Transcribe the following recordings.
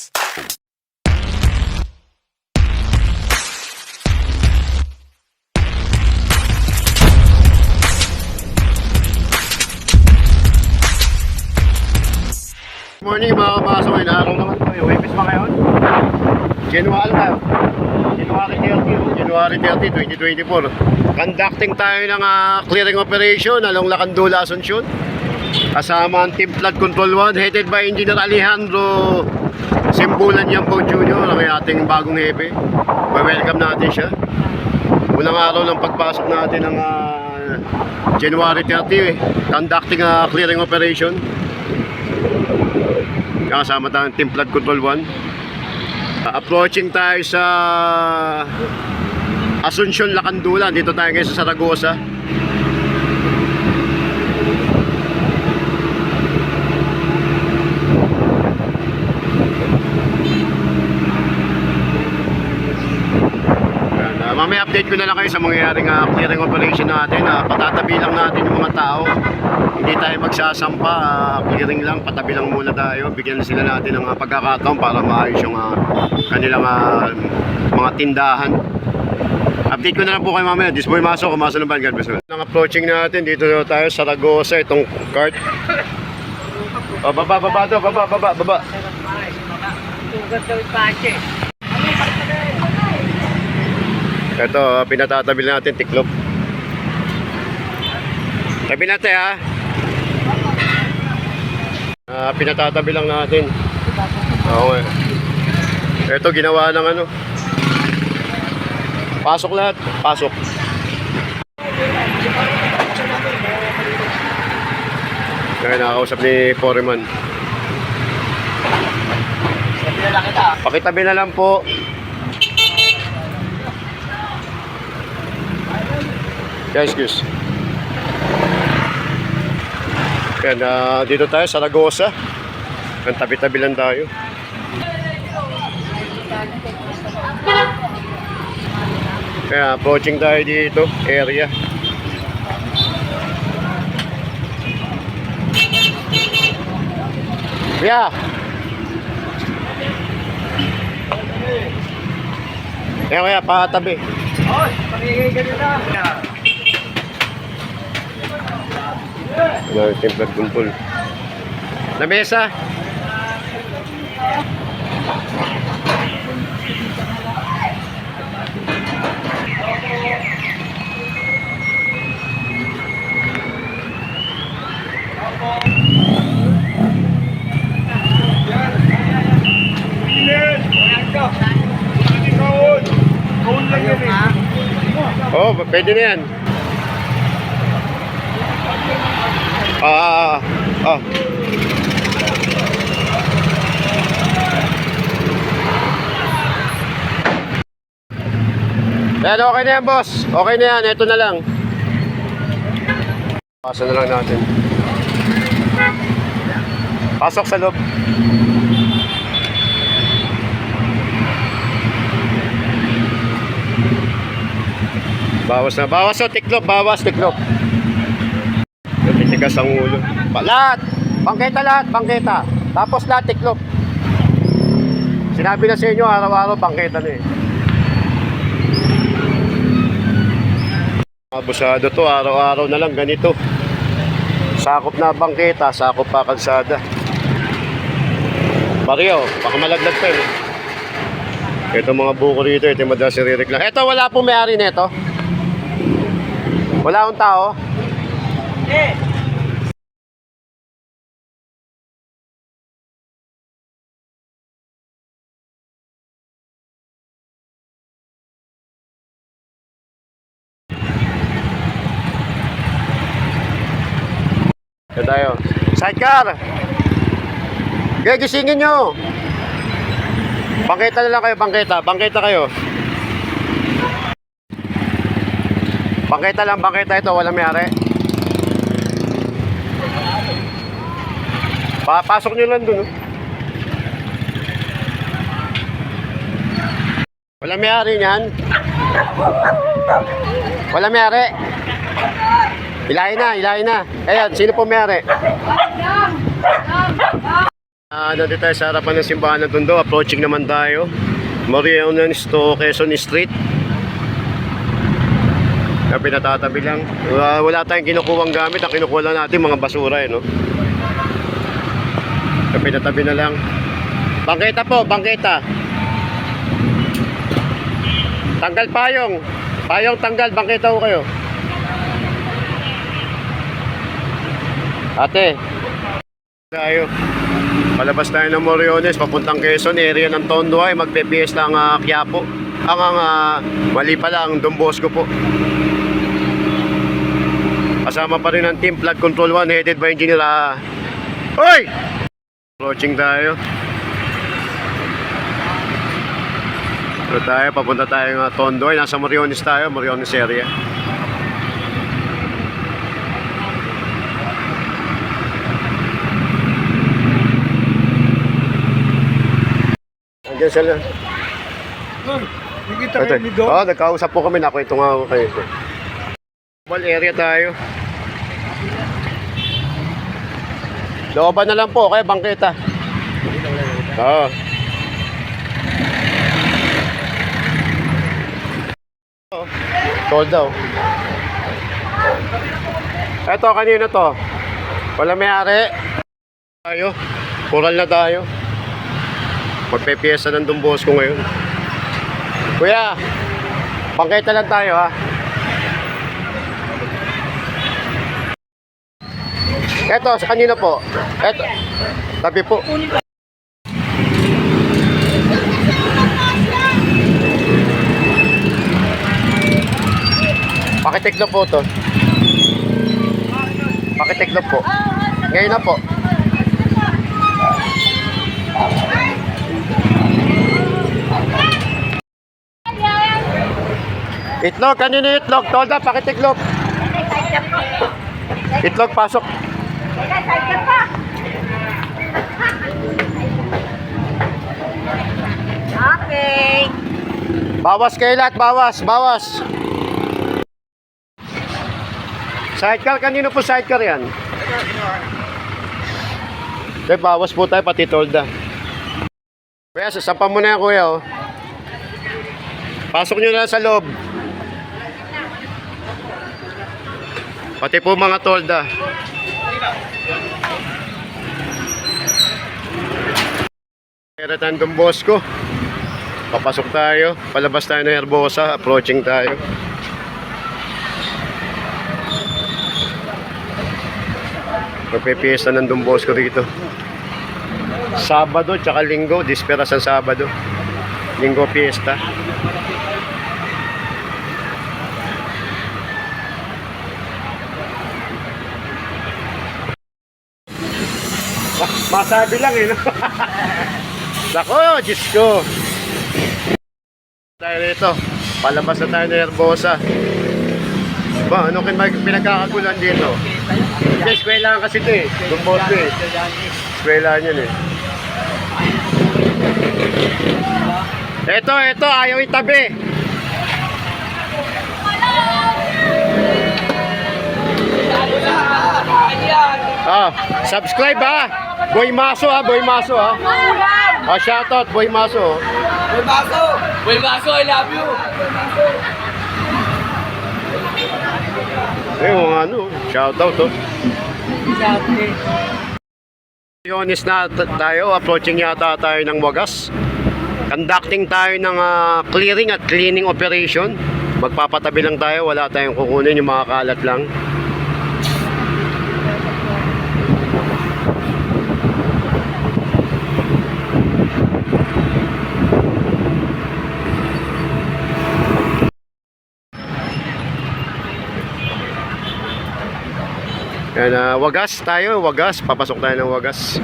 Records. Morning mga kapasok, ay araw naman po. Yung Webis pa ngayon? January tayo. January 30. January 30, 2024. Conducting tayo ng ah, clearing operation along Lacandula, Asuncion. Kasama ang Team Flood Control 1 headed by Engineer Alejandro Simbulan Yampo Jr. ang ating bagong hepe. welcome natin siya. Unang araw ng pagpasok natin ng ah, January 30, conducting a clearing operation. Kasama tayo ng Team Flood Control 1. Uh, approaching tayo sa Asuncion, Lacandula. Dito tayo ngayon sa Saragosa. Update ko na lang kayo sa mangyayaring uh, clearing operation natin. Uh, patatabi lang natin yung mga tao. Hindi tayo magsasampa. Uh, clearing lang, patabi lang muna tayo. Bigyan sila natin ng uh, pagkakataon para maayos yung uh, kanilang uh, mga tindahan. Update ko na lang po kayo mamaya. This boy Maso, kumaso ng van. God bless you. Ang approaching natin, dito na tayo sa Ragosa, itong cart. Oh, baba, baba to, baba, baba, baba. Tugat daw ipache. Ito, uh, pinatatabi lang natin, tiklop. Tabi natin ha. Ah, pinatatabi lang natin. Oo nga. Ito, ginawa ng ano. Pasok lahat. Pasok. Kaya nakakausap ni Foreman. Pakitabi na lang po. Guys, guys. Kaya na dito tayo sa Ragosa. Ang tabi-tabi lang tayo. Kaya approaching tayo dito, area. Yeah. Kaya kaya patabi. Oy, pagiging ganun na. Ano, template kumpul. Na mesa. Oh, pwede na yan. Ah, ah, ah. Yan, okay na yan, boss. Okay na yan. Ito na lang. Pasok na lang natin. Pasok sa loob. Bawas na. Bawas o, tiklop. Bawas, tiklop. Titigas ang ulo. Lahat. Bangketa lahat. Bangketa. Tapos lahat tiklop. Sinabi na sa inyo, araw-araw bangketa na eh. Abusado to, araw-araw na lang ganito. Sakop na bangketa, sakop pa kalsada. Baryo, baka malaglag pa eh. Ito mga buko rito, ito yung madalas nire-reclam. Ito, wala pong may-ari nito. Wala akong tao. Eh, Ito tayo. Sidecar! Gagisingin nyo! Bangketa na lang kayo, bangketa. Bangketa kayo. Bangketa lang, bangketa ito. Walang mayari. Papasok nyo lang dun. oh. Walang mayari niyan. Walang mayari. Ilahin na, ilahin na. Ayan, sino po mayari? Ah, nandito tayo sa harapan ng simbahan ng Tondo. Approaching naman tayo. Moriones to Quezon Street. Kaya pinatatabi lang. Wala, wala tayong kinukuwang gamit. Ang kinukuha lang natin mga basura eh, no? Kaya pinatabi na lang. Bangketa po, bangketa. Tanggal payong. Payong tanggal, bangketa ko kayo. Ate. Tayo. Palabas tayo ng Moriones, papuntang Quezon, area ng Tondo ay magpe-PS ng uh, Quiapo. Ang ang ah, mali pala ang Don Bosco po. Kasama pa rin ang Team Flood Control 1 headed by Engineer ah. Hoy! Approaching tayo. Ito tayo, papunta tayo ng Tondo ay nasa Moriones tayo, Moriones area. Andiyan sila. Nakita Ito. Oo, nagkausap po kami. Nakwento nga ako kayo. Mall area tayo. Looban na lang po, kaya bangketa. Oo. Oo. Sold daw. Eto, kanino to? Wala may-ari. Tayo. Kural na tayo. Magpe-pyesa ng Don Bosco ngayon. Kuya, bangketa lang tayo ha. Eto, sa kanino po? Eto, tabi po. Pakitiklo po to. Pakitiklo po. Ngayon na po. Itlog, kanino itlog? Tolda, pakitiklog. Itlog, pasok. Okay. Bawas kayo lahat, bawas, bawas. Sidecar, kanino po sidecar yan? Okay, bawas po tayo, pati tolda. Kuya, sasampan mo na yan, kuya, oh. Pasok nyo na sa loob. Pati po mga tolda. Eratan Don Bosco. Papasok tayo. Palabas tayo ng Herbosa. Approaching tayo. Magpipiesta ng Don Bosco rito. Sabado tsaka Linggo. Disperas ang Sabado. Linggo fiesta. Masabi lang eh. No? Nako, Diyos ko. Tayo rito. Palabas na tayo ng Herbosa. Ba, ano kin pinagkakagulan dito? Hindi, eskwelahan kasi ito eh. Dumbos ko eh. Eskwelahan yun eh. Ito, ito, ayaw itabi. Ah, subscribe ha. Boy Maso ha, Boy Maso ha. Ah, shoutout Boy Maso. Boy Baso! Boy Baso, I love you! Eh, mga ano, shoutout oh. Yonis na tayo, approaching yata tayo ng wagas. Conducting tayo ng ah, clearing at cleaning operation. Magpapatabi lang tayo, wala tayong kukunin, yung mga kalat lang. Ah, wagas tayo, wagas. Papasok tayo ng wagas.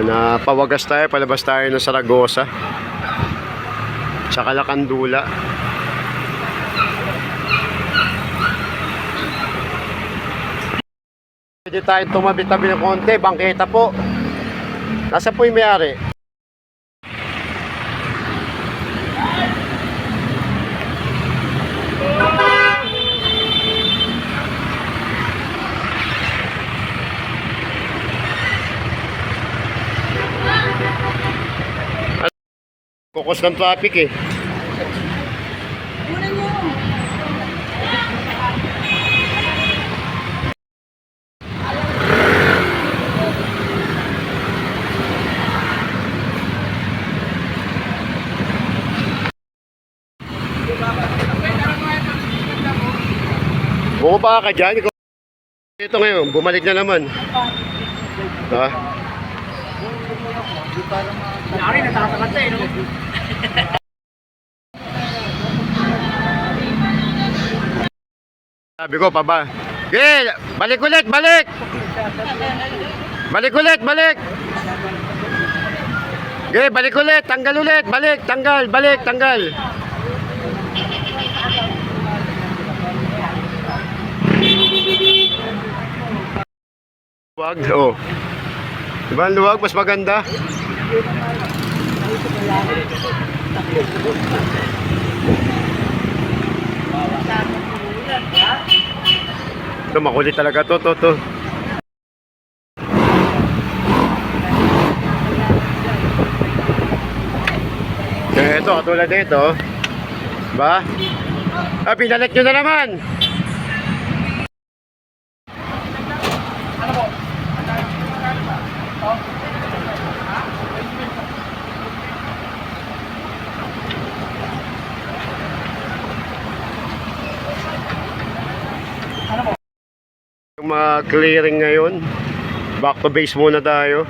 Yan, ah, pawagas tayo, palabas tayo ng Saragosa. Tsaka Lakandula. Pwede tayo tumabi-tabi ng konti, bangketa po. Nasa po yung may-ari? Kukos ng traffic eh. Bumaba ka dyan. Ito ngayon, bumalik na naman. Ha? Laki, natatakot eh, no? Sabi ko pa ba? Balik ulit, balik! Balik ulit, balik! Okay, balik ulit, tanggal ulit, balik, tanggal, balik, tanggal. Luwag, oh. Diba ang luwag, mas maganda? Ito, makulit talaga to, to, to. Eh, ito, katulad nito. Ba? Ah, pinalit nyo na naman. Yung mga clearing ngayon. Back to base muna tayo.